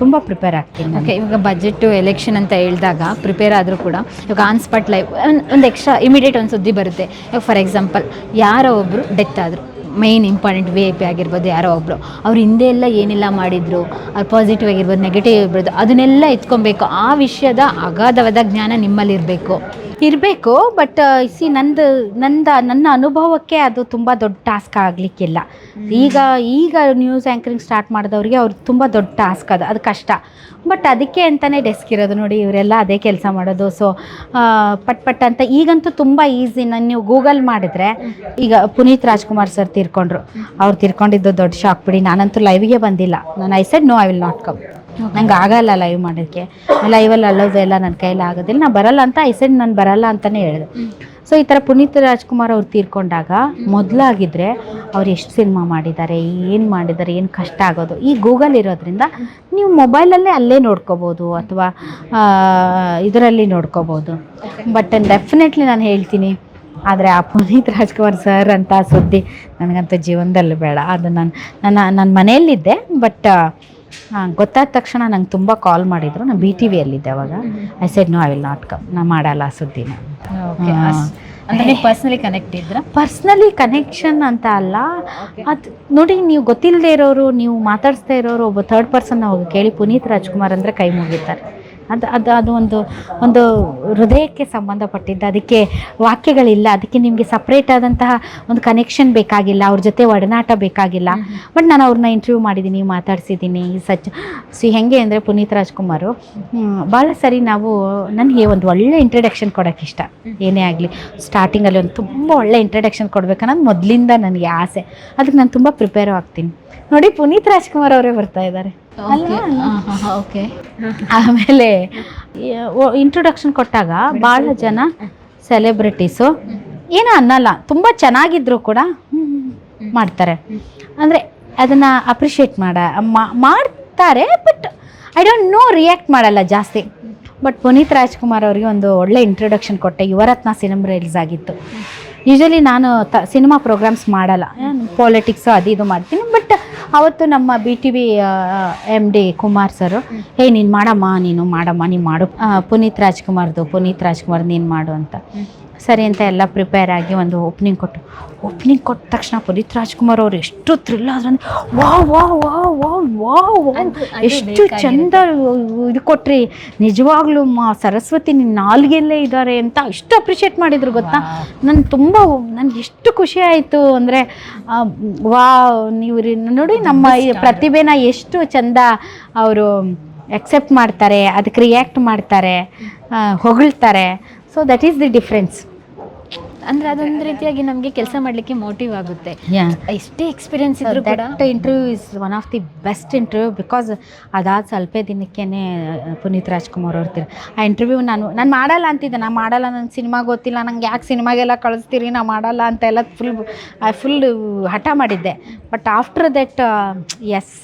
ತುಂಬ ಪ್ರಿಪೇರ್ ಆಗ್ತೀನಿ ಓಕೆ ಇವಾಗ ಬಜೆಟ್ ಎಲೆಕ್ಷನ್ ಅಂತ ಹೇಳಿದಾಗ ಪ್ರಿಪೇರ್ ಆದರೂ ಕೂಡ ಇವಾಗ ಆನ್ ಸ್ಪಾಟ್ ಲೈವ್ ಒಂದು ಎಕ್ಸ್ಟ್ರಾ ಇಮಿಡಿಯೇಟ್ ಒಂದು ಸುದ್ದಿ ಬರುತ್ತೆ. ಇವಾಗ ಫಾರ್ ಎಕ್ಸಾಂಪಲ್ ಯಾರೋ ಒಬ್ಬರು ಡೆತ್ ಆದರು. Main important V I P ಆಗಿರ್ಬೋದು ಯಾರೋ ಒಬ್ಬರು ಅವ್ರು ಹಿಂದೆ ಎಲ್ಲ ಏನೆಲ್ಲ ಮಾಡಿದ್ರು ಅವ್ರು ಪಾಸಿಟಿವ್ ಆಗಿರ್ಬೋದು ನೆಗೆಟಿವ್ ಇರ್ಬೋದು ಅದನ್ನೆಲ್ಲ ಎತ್ಕೊಬೇಕು. ಆ ವಿಷಯದ ಅಗಾಧವಾದ ಜ್ಞಾನ ನಿಮ್ಮಲ್ಲಿರಬೇಕು ಇರಬೇಕು ಬಟ್ ಸಿ ನಂದು ನಂದ ನನ್ನ ಅನುಭವಕ್ಕೆ ಅದು ತುಂಬ ದೊಡ್ಡ ಟಾಸ್ಕ್ ಆಗಲಿಕ್ಕಿಲ್ಲ. ಈಗ ಈಗ ನ್ಯೂಸ್ ಆ್ಯಂಕರಿಂಗ್ ಸ್ಟಾರ್ಟ್ ಮಾಡಿದವ್ರಿಗೆ ಅವ್ರು ತುಂಬ ದೊಡ್ಡ ಟಾಸ್ಕ್ ಅದು ಅದು ಕಷ್ಟ. ಬಟ್ ಅದಕ್ಕೆ ಅಂತಲೇ ಡೆಸ್ಕ್ ಇರೋದು ನೋಡಿ ಇವರೆಲ್ಲ ಅದೇ ಕೆಲಸ ಮಾಡೋದು. ಸೊ ಪಟ್ ಪಟ್ ಅಂತ ಈಗಂತೂ ತುಂಬ ಈಸಿ ನಾನು ನೀವು ಗೂಗಲ್ ಮಾಡಿದರೆ ಈಗ ಪುನೀತ್ ರಾಜ್ಕುಮಾರ್ ಸರ್ ತೀರ್ಕೊಂಡ್ರು. ಅವ್ರು ತೀರ್ಕೊಂಡಿದ್ದು ದೊಡ್ಡ ಶಾಕ್ ಬಿಡಿ ನಾನಂತೂ ಲೈವ್ಗೆ ಬಂದಿಲ್ಲ. ನಾನು I said no I will not come ನಂಗೆ ಆಗಲ್ಲ ಲೈವ್ ಮಾಡೋಕ್ಕೆ. ಲೈವಲ್ಲಿ ಅಲ್ಲೋದು ಎಲ್ಲ ನನ್ನ ಕೈಯಲ್ಲಿ ಆಗೋದಿಲ್ಲ. ನಾನು ಬರಲ್ಲ ಅಂತ ಐ ಸೆಡ್ ನಾನು ಬರಲ್ಲ ಅಂತಲೇ ಹೇಳಿದೆ. ಸೊ ಈ ಥರ ಪುನೀತ್ ರಾಜ್ಕುಮಾರ್ ಅವ್ರು ತೀರ್ಕೊಂಡಾಗ ಮೊದಲಾಗಿದ್ದರೆ ಅವ್ರು ಎಷ್ಟು ಸಿನಿಮಾ ಮಾಡಿದ್ದಾರೆ, ಏನು ಮಾಡಿದ್ದಾರೆ, ಏನು ಕಷ್ಟ ಆಗೋದು. ಈ ಗೂಗಲ್ ಇರೋದ್ರಿಂದ ನೀವು ಮೊಬೈಲಲ್ಲೇ ಅಲ್ಲೇ ನೋಡ್ಕೋಬೋದು ಅಥವಾ ಇದರಲ್ಲಿ ನೋಡ್ಕೋಬೋದು. ಬಟ್ ಡೆಫಿನೆಟ್ಲಿ ನಾನು ಹೇಳ್ತೀನಿ, ಆದರೆ ಆ ಪುನೀತ್ ರಾಜ್ಕುಮಾರ್ ಸರ್ ಅಂತ ಸುದ್ದಿ ನನಗಂತೂ ಜೀವನದಲ್ಲಿ ಬೇಡ. ಅದು ನಾನು ನನ್ನ ನನ್ನ ಮನೆಯಲ್ಲಿದ್ದೆ ಬಟ್ ಗೊತ್ತಾದ ತಕ್ಷಣ ನಂಗೆ ತುಂಬ ಕಾಲ್ ಮಾಡಿದ್ರು. ನಾನು ಬಿ ಟಿ ವಿಯಲ್ಲಿದ್ದೆ ಅವಾಗ. I said no I will not come ನಾ ಮಾಡಲ್ಲ ಸುದ್ದಿನ. ಪರ್ಸ್ನಲಿ ಕನೆಕ್ಟ್ ಇದ್ರ? ಪರ್ಸ್ನಲಿ ಕನೆಕ್ಷನ್ ಅಂತ ಅಲ್ಲ. ಅದು ನೋಡಿ ನೀವು ಗೊತ್ತಿಲ್ಲದೆ ಇರೋರು ನೀವು ಮಾತಾಡಿಸ್ತಾ ಇರೋರು ಒಬ್ಬ ಥರ್ಡ್ ಪರ್ಸನ್ ಹೋಗಿ ಕೇಳಿ ಪುನೀತ್ ರಾಜ್ಕುಮಾರ್ ಅಂದರೆ ಕೈ ಮುಗಿತಾರೆ. ಅದು ಅದು ಅದು ಒಂದು ಒಂದು ಹೃದಯಕ್ಕೆ ಸಂಬಂಧಪಟ್ಟಿದ್ದು. ಅದಕ್ಕೆ ವಾಕ್ಯಗಳಿಲ್ಲ. ಅದಕ್ಕೆ ನಿಮಗೆ ಸಪ್ರೇಟ್ ಆದಂತಹ ಒಂದು ಕನೆಕ್ಷನ್ ಬೇಕಾಗಿಲ್ಲ. ಅವ್ರ ಜೊತೆ ಒಡನಾಟ ಬೇಕಾಗಿಲ್ಲ. ಬಟ್ ನಾನು ಅವ್ರನ್ನ ಇಂಟರ್ವ್ಯೂ ಮಾಡಿದ್ದೀನಿ ಮಾತಾಡ್ಸಿದ್ದೀನಿ. ಸಚ್ ಸಿ ಹೆಂಗೆ ಅಂದರೆ ಪುನೀತ್ ರಾಜ್ಕುಮಾರು. ಭಾಳ ಸರಿ ನಾವು ನನಗೆ ಒಂದು ಒಳ್ಳೆ ಇಂಟ್ರಡಕ್ಷನ್ ಕೊಡೋಕ್ಕೆ ಇಷ್ಟ. ಏನೇ ಆಗಲಿ ಸ್ಟಾರ್ಟಿಂಗಲ್ಲಿ ಒಂದು ತುಂಬ ಒಳ್ಳೆ ಇಂಟ್ರಡಕ್ಷನ್ ಕೊಡ್ಬೇಕನ್ನೋದು ಮೊದಲಿಂದ ನನಗೆ ಆಸೆ. ಅದಕ್ಕೆ ನಾನು ತುಂಬ ಪ್ರಿಪೇರ್ ಆಗ್ತೀನಿ. ನೋಡಿ ಪುನೀತ್ ರಾಜ್ಕುಮಾರ್ ಅವರೇ ಬರ್ತಾ ಇದ್ದಾರೆ. ಓಕೆ <laughs> ಆಮೇಲೆ ಇಂಟ್ರೊಡಕ್ಷನ್ ಕೊಟ್ಟಾಗ ಭಾಳ ಜನ ಸೆಲೆಬ್ರಿಟೀಸು ಏನೂ ಅನ್ನಲ್ಲ ತುಂಬ ಚೆನ್ನಾಗಿದ್ರು ಕೂಡ ಮಾಡ್ತಾರೆ. ಅಂದರೆ ಅದನ್ನು ಅಪ್ರಿಷಿಯೇಟ್ ಮಾಡ ಮಾಡ್ತಾರೆ but I don't know react ಮಾಡಲ್ಲ ಜಾಸ್ತಿ. ಬಟ್ ಪುನೀತ್ ರಾಜ್ಕುಮಾರ್ ಅವರಿಗೆ ಒಂದು ಒಳ್ಳೆ ಇಂಟ್ರೊಡಕ್ಷನ್ ಕೊಟ್ಟೆ ಯುವರತ್ನ ಸಿನಿಮಾ ರಿಲೀಸ್ ಆಗಿತ್ತು. ಯೂಶಲಿ ನಾನು ತ ಸಿನಿಮಾ ಪ್ರೋಗ್ರಾಮ್ಸ್ ಮಾಡಲ್ಲ ಪಾಲಿಟಿಕ್ಸು ಅದು ಇದು ಮಾಡ್ತೀನಿ ಬಟ್ ಅವತ್ತು ನಮ್ಮ B T V M D Kumar sir, ಹೇ, ನೀನು ಮಾಡಮ್ಮ ನೀನು ಮಾಡಮ್ಮ, ನೀನು ಮಾಡು. ಪುನೀತ್ ರಾಜ್ಕುಮಾರ್ದು, ಪುನೀತ್ ರಾಜ್ಕುಮಾರ್, ನೀನು ಮಾಡು ಅಂತ. ಸರಿ ಅಂತ ಎಲ್ಲ ಪ್ರಿಪೇರ್ ಆಗಿ ಒಂದು ಓಪ್ನಿಂಗ್ ಕೊಟ್ಟು. ಓಪ್ನಿಂಗ್ ಕೊಟ್ಟ ತಕ್ಷಣ ಪುನೀತ್ ರಾಜ್ಕುಮಾರ್ ಅವರು ಎಷ್ಟು ಥ್ರಿಲ್ ಆದ್ರಂದ್ರೆ ವಾ ವಾ ವಾ ವಾ ವಾ ವಾ ಎಷ್ಟು ಚಂದ ಇದು ಕೊಟ್ರಿ. ನಿಜವಾಗ್ಲೂ ಮಾ ಸರಸ್ವತಿ ನಿನ್ನ ನಾಲ್ಗೆಲ್ಲೇ ಇದ್ದಾರೆ ಅಂತ ಇಷ್ಟು ಅಪ್ರಿಷಿಯೇಟ್ ಮಾಡಿದ್ರು ಗೊತ್ತಾ? ನನ್ಗೆ ತುಂಬ ನನ್ಗೆ ಎಷ್ಟು ಖುಷಿ ಆಯಿತು ಅಂದರೆ ವಾ ನೀವು ನೋಡಿ ನಮ್ಮ ಈ ಪ್ರತಿಭೆನ ಎಷ್ಟು ಚಂದ ಅವರು ಎಕ್ಸೆಪ್ಟ್ ಮಾಡ್ತಾರೆ ಅದಕ್ಕೆ ರಿಯಾಕ್ಟ್ ಮಾಡ್ತಾರೆ ಹೊಗಳ್ತಾರೆ. So that is the difference ಅಂದ್ರೆ ಅದೊಂದು ರೀತಿಯಾಗಿ ನಮಗೆ ಕೆಲಸ ಮಾಡಲಿಕ್ಕೆ ಮೋಟಿವ್ ಆಗುತ್ತೆ. ಎಷ್ಟೇ ಎಕ್ಸ್ಪೀರಿಯನ್ಸ್ ಇದ್ರೂ ಕೂಡ interview is one of the best interview because ಅದಾದ ಸ್ವಲ್ಪ ದಿನಕ್ಕೇನೆ ಪುನೀತ್ ರಾಜ್ಕುಮಾರ್ ಅವ್ರು ಆ ಇಂಟರ್ವ್ಯೂ ನಾನು ನಾನು ಮಾಡಲ್ಲ ಅಂತಿದ್ದೆ. ನಾನು ಮಾಡಲ್ಲ ನನ್ನ ಸಿನಿಮಾ ಗೊತ್ತಿಲ್ಲ. ನಂಗೆ ಯಾಕೆ ಸಿನಿಮಾಗೆಲ್ಲ ಕಳಿಸ್ತೀರಿ? ನಾ ಮಾಡಲ್ಲ ಅಂತೆಲ್ಲ ಫುಲ್ ಫುಲ್ ಹಠ ಮಾಡಿದ್ದೆ. ಬಟ್ ಆಫ್ಟರ್ ದಟ್ ಎಸ್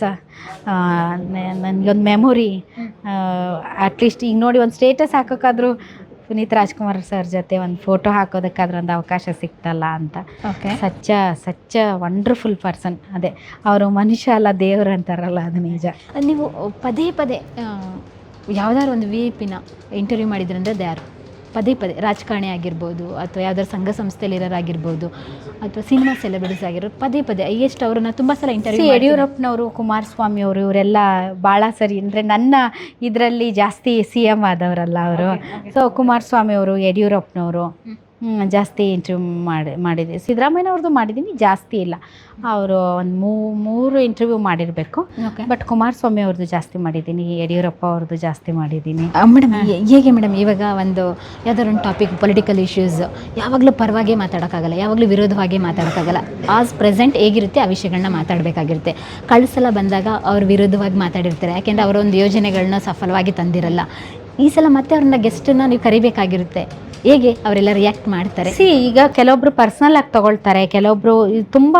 ನನಗೊಂದು ಮೆಮೊರಿ ಅಟ್ಲೀಸ್ಟ್ ಈಗ ನೋಡಿ ಒಂದು ಸ್ಟೇಟಸ್ ಹಾಕೋಕ್ಕಾದ್ರೂ ಪುನೀತ್ ರಾಜ್ಕುಮಾರ್ ಸರ್ ಜೊತೆ ಒಂದು ಫೋಟೋ ಹಾಕೋದಕ್ಕಾದ್ರೆ ಒಂದು ಅವಕಾಶ ಸಿಕ್ತಲ್ಲ ಅಂತ. ಸಚ್ಚ ಸಚ್ಚ ವಂಡರ್ಫುಲ್ ಪರ್ಸನ್ ಅದೇ ಅವರು ಮನುಷ್ಯ ಅಲ್ಲ ದೇವರು ಅಂತಾರಲ್ಲ ಅದು ನಿಜ. ನೀವು ಪದೇ ಪದೇ ಯಾವ್ದಾದ್ರು ಒಂದು ವಿ ಐ ಪಿನ ಇಂಟರ್ವ್ಯೂ ಮಾಡಿದ್ರಂದ್ರೆ ಯಾರು ಪದೇ ಪದೇ ರಾಜಕಾರಣಿ ಆಗಿರ್ಬೋದು ಅಥವಾ ಯಾವ್ದಾದ್ರು ಸಂಘ ಸಂಸ್ಥೆಯಲ್ಲಿ ಇರೋರಾಗಿರ್ಬೋದು ಅಥವಾ ಸಿನಿಮಾ ಸೆಲೆಬ್ರಿಟೀಸ್ ಆಗಿರೋರು ಪದೇ ಪದೇ ಎಷ್ಟು ಅವ್ರನ್ನ ತುಂಬ ಸಲ ಇಂಟರ್ವ್ಯೂ ಯಡಿಯೂರಪ್ಪನವರು ಕುಮಾರಸ್ವಾಮಿ ಅವರು ಇವರೆಲ್ಲ ಭಾಳ ಸರಿ ಅಂದರೆ ನನ್ನ ಇದರಲ್ಲಿ ಜಾಸ್ತಿ ಸಿ ಎಂ ಆದವರಲ್ಲ ಅವರು. ಸೊ ಕುಮಾರಸ್ವಾಮಿ ಅವರು ಯಡಿಯೂರಪ್ಪನವರು ಜಾಸ್ತಿ ಇಂಟ್ರ್ಯೂ ಮಾಡಿ ಮಾಡಿದೆ. ಸಿದ್ದರಾಮಯ್ಯನವ್ರದ್ದು ಮಾಡಿದ್ದೀನಿ ಜಾಸ್ತಿ ಇಲ್ಲ. ಅವರು ಒಂದು ಮೂ ಮೂರು ಇಂಟರ್ವ್ಯೂ ಮಾಡಿರಬೇಕು. ಬಟ್ ಕುಮಾರಸ್ವಾಮಿ ಅವ್ರದ್ದು ಜಾಸ್ತಿ ಮಾಡಿದ್ದೀನಿ ಯಡಿಯೂರಪ್ಪ ಅವ್ರದ್ದು ಜಾಸ್ತಿ ಮಾಡಿದ್ದೀನಿ ಮೇಡಮ್ ಹೇಗೆ ಮೇಡಮ್ ಇವಾಗ ಒಂದು ಯಾವ್ದಾದ್ರು ಒಂದು ಟಾಪಿಕ್ ಪೊಲಿಟಿಕಲ್ ಇಶ್ಯೂಸ್ ಯಾವಾಗಲೂ ಪರವಾಗಿ ಮಾತಾಡೋಕ್ಕಾಗಲ್ಲ ಯಾವಾಗಲೂ ವಿರೋಧವಾಗಿ ಮಾತಾಡೋಕ್ಕಾಗಲ್ಲ. ಆಸ್ ಪ್ರೆಸೆಂಟ್ ಹೇಗಿರುತ್ತೆ ಆ ವಿಷಯಗಳನ್ನ ಮಾತಾಡಬೇಕಾಗಿರುತ್ತೆ. ಕಳಿಸಲ ಬಂದಾಗ ಅವ್ರು ವಿರೋಧವಾಗಿ ಮಾತಾಡಿರ್ತಾರೆ ಯಾಕೆಂದರೆ ಅವರೊಂದು ಯೋಜನೆಗಳನ್ನ ಸಫಲವಾಗಿ ತಂದಿರಲ್ಲ. ಈ ಸಲ ಮತ್ತೆ ಅವ್ರನ್ನ ಗೆಸ್ಟನ್ನ ನೀವು ಕರಿಬೇಕಾಗಿರುತ್ತೆ. ಹೇಗೆ ಅವರೆಲ್ಲ ರಿಯಾಕ್ಟ್ ಮಾಡ್ತಾರೆ? ಸಿ ಈಗ ಕೆಲವೊಬ್ರು ಪರ್ಸ್ನಲ್ ಆಗಿ ತಗೊಳ್ತಾರೆ ಕೆಲವೊಬ್ರು ತುಂಬ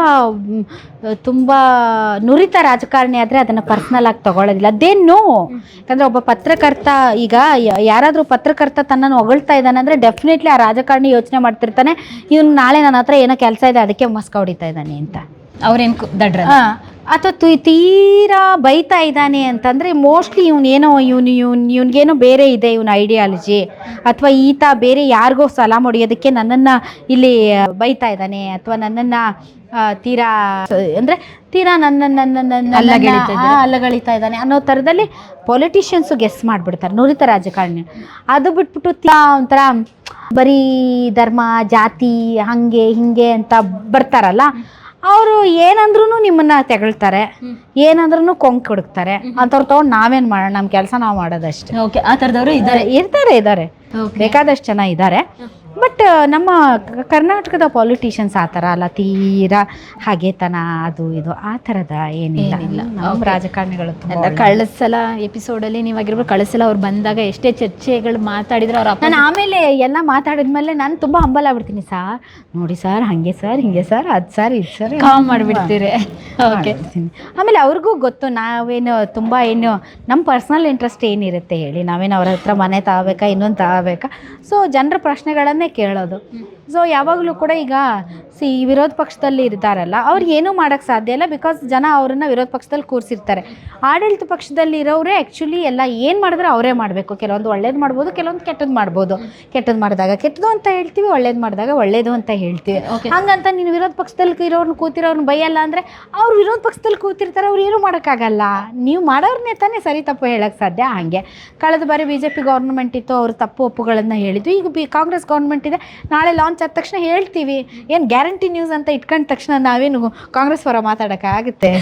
ತುಂಬ ನುರಿತ ರಾಜಕಾರಣಿ ಆದರೆ ಅದನ್ನು ಪರ್ಸ್ನಲ್ ಆಗಿ ತಗೊಳ್ಳೋದಿಲ್ಲ. ಅದೇನು ಯಾಕಂದರೆ ಒಬ್ಬ ಪತ್ರಕರ್ತ ಈಗ ಯಾರಾದರೂ ಪತ್ರಕರ್ತ ತನ್ನನ್ನು ಹೊಗಳ್ತಾ ಇದ್ದಾನೆ ಅಂದರೆ ಡೆಫಿನೆಟ್ಲಿ ಆ ರಾಜಕಾರಣಿ ಯೋಚನೆ ಮಾಡ್ತಿರ್ತಾನೆ. ಇವನು ನಾಳೆ ನನ್ನ ಹತ್ರ ಏನೋ ಕೆಲಸ ಇದೆ ಅದಕ್ಕೆ ಮಸ್ಕ ಹೊಡಿತಾ ಇದ್ದಾನೆ ಅಂತ. ಅವ್ರೇನು ದಡ್ರ ಅಥವಾ ತು ತೀರಾ ಬೈತಾ ಇದ್ದಾನೆ ಅಂತಂದರೆ ಮೋಸ್ಟ್ಲಿ ಇವನೇನೋ ಇವನು ಇವನು ಇವನಿಗೇನೋ ಬೇರೆ ಇದೆ ಇವನ ಐಡಿಯಾಲಜಿ. ಅಥವಾ ಈತ ಬೇರೆ ಯಾರಿಗೋ ಸಲ ಹೊಡೆಯೋದಕ್ಕೆ ನನ್ನನ್ನು ಇಲ್ಲಿ ಬೈತಾ ಇದ್ದಾನೆ. ಅಥವಾ ನನ್ನನ್ನು ತೀರಾ ಅಂದರೆ ತೀರಾ ನನ್ನ ನನ್ನ ನನ್ನ ಅಲ್ಲಗೆಳಿತಾ ಇದ್ದಾನೆ ಅನ್ನೋ ಥರದಲ್ಲಿ ಪೊಲಿಟಿಷಿಯನ್ಸು ಗೆಸ್ ಮಾಡಿಬಿಡ್ತಾರೆ. ನುರಿತ ರಾಜಕಾರಣಿ. ಅದು ಬಿಟ್ಬಿಟ್ಟು ತೀರಾ ಒಂಥರ ಬರೀ ಧರ್ಮ ಜಾತಿ ಹಾಗೆ ಹಿಂಗೆ ಅಂತ ಬರ್ತಾರಲ್ಲ. ಅವರು ಏನಂದ್ರೂ ನಿಮ್ಮನ್ನ ತೆಗಳ್ತಾರೆ. ಏನಂದ್ರೂ ಕೊಂಕ್ ಹುಡುಕ್ತಾರೆ. ಅಂಥವ್ರು ತಗೊಂಡು ನಾವೇನು ಮಾಡೋಣ? ನಮ್ಮ ಕೆಲಸ ನಾವು ಮಾಡೋದಷ್ಟೇ. ಓಕೆ ಆ ಥರದವರು ಇದ್ದಾರೆ. ಇರ್ತಾರೆ ಇದ್ದಾರೆ. ಬೇಕಾದಷ್ಟು ಜನ ಇದ್ದಾರೆ ಬಟ್ ನಮ್ಮ ಕರ್ನಾಟಕದ ಪಾಲಿಟಿಷಿಯನ್ಸ್ ಆ ಥರ ಅಲ್ಲ ತೀರಾ ಹಾಗೆತನ ಅದು ಇದು ಆ ಥರದ ಏನಿಲ್ಲ. ನಾವು. ರಾಜಕಾರಣಿಗಳು ಕಳಿಸಲ ಅಲ್ಲ ಕಳೆದ ಸಲ ಎಪಿಸೋಡಲ್ಲಿ ನೀವಾಗಿರ್ಬೋದು ಕಳಿಸಲ ಸಲ ಅವ್ರು ಬಂದಾಗ ಎಷ್ಟೇ ಚರ್ಚೆಗಳು ಮಾತಾಡಿದ್ರು ಅವ್ರ ನಾನು ಆಮೇಲೆ ಎಲ್ಲ ಮಾತಾಡಿದ್ಮೇಲೆ ನಾನು ತುಂಬ ಹಂಬಲ ಆಗ್ಬಿಡ್ತೀನಿ ಸಾರ್ ನೋಡಿ ಸರ್ ಹಾಗೆ ಸರ್ ಹಿಂಗೆ ಸರ್ ಅದು ಸರ್ ಇದು ಸರ್ ಕಾಮ್ ಮಾಡಿಬಿಡ್ತೀರಿ. ಓಕೆ ಆಮೇಲೆ ಅವ್ರಿಗೂ ಗೊತ್ತು ನಾವೇನು ತುಂಬ ಏನು ನಮ್ಮ ಪರ್ಸ್ನಲ್ ಇಂಟ್ರೆಸ್ಟ್ ಏನಿರುತ್ತೆ ಹೇಳಿ ನಾವೇನು ಅವ್ರ ಹತ್ರ ಮನೆ ತಗೋಬೇಕಾ ಇನ್ನೊಂದು ತಗೋಬೇಕಾ? ಸೊ ಜನರ ಪ್ರಶ್ನೆಗಳನ್ನೇ ಕೇಳೋದು. ಸೊ ಯಾವಾಗಲೂ ಕೂಡ ಈಗ ಸಿ ವಿರೋಧ ಪಕ್ಷದಲ್ಲಿ ಇರ್ತಾರಲ್ಲ ಅವ್ರು ಏನೂ ಮಾಡೋಕ್ಕೆ ಸಾಧ್ಯ ಇಲ್ಲ ಬಿಕಾಸ್ ಜನ ಅವ್ರನ್ನ ವಿರೋಧ ಪಕ್ಷದಲ್ಲಿ ಕೂರಿಸಿರ್ತಾರೆ. ಆಡಳಿತ ಪಕ್ಷದಲ್ಲಿ ಇರೋರೇ ಆ್ಯಕ್ಚುಲಿ ಎಲ್ಲ ಏನು ಮಾಡಿದ್ರೆ ಅವರೇ ಮಾಡಬೇಕು. ಕೆಲವೊಂದು ಒಳ್ಳೇದು ಮಾಡ್ಬೋದು ಕೆಲವೊಂದು ಕೆಟ್ಟದ್ದು ಮಾಡ್ಬೋದು. ಕೆಟ್ಟದ್ದು ಮಾಡಿದಾಗ ಕೆಟ್ಟದು ಅಂತ ಹೇಳ್ತೀವಿ ಒಳ್ಳೇದು ಮಾಡಿದಾಗ ಒಳ್ಳೇದು ಅಂತ ಹೇಳ್ತೀವಿ. ಹಂಗಂತ ನೀನು ವಿರೋಧ ಪಕ್ಷದಲ್ಲಿ ಇರೋರ್ನ ಕೂತಿರೋರ್ನ ಬೈಯಲ್ಲ ಅಂದರೆ ಅವ್ರು ವಿರೋಧ ಪಕ್ಷದಲ್ಲಿ ಕೂತಿರ್ತಾರೆ ಅವ್ರು ಏನೂ ಮಾಡೋಕ್ಕಾಗಲ್ಲ. ನೀವು ಮಾಡೋರನ್ನೇ ತಾನೇ ಸರಿ ತಪ್ಪು ಹೇಳೋಕ್ಕೆ ಸಾಧ್ಯ ಹಾಗೆ. ಕಳೆದ ಬಾರಿ ಬಿ ಜೆ ಪಿ ಗೌರ್ಮೆಂಟ್ ಇತ್ತು ಅವರು ತಪ್ಪು ಒಪ್ಪುಗಳನ್ನು ಹೇಳಿದ್ವಿ. ಈಗ ಬಿ, ಕಾಂಗ್ರೆಸ್ ಗೌರ್ಮೆಂಟ್ ಇದೆ. ನಾಳೆ ಲಾಂಚ್ ಆದ ತಕ್ಷಣ ಹೇಳ್ತೀವಿ. ಏನು ಗ್ಯಾರಂಟಿ ನ್ಯೂಸ್ ಅಂತ ಇಟ್ಕೊಂಡ ತಕ್ಷಣ ನಾವೇನು ಕಾಂಗ್ರೆಸ್ ಪರ ಮಾತಾಡೋಕ್ಕಾಗುತ್ತೆ?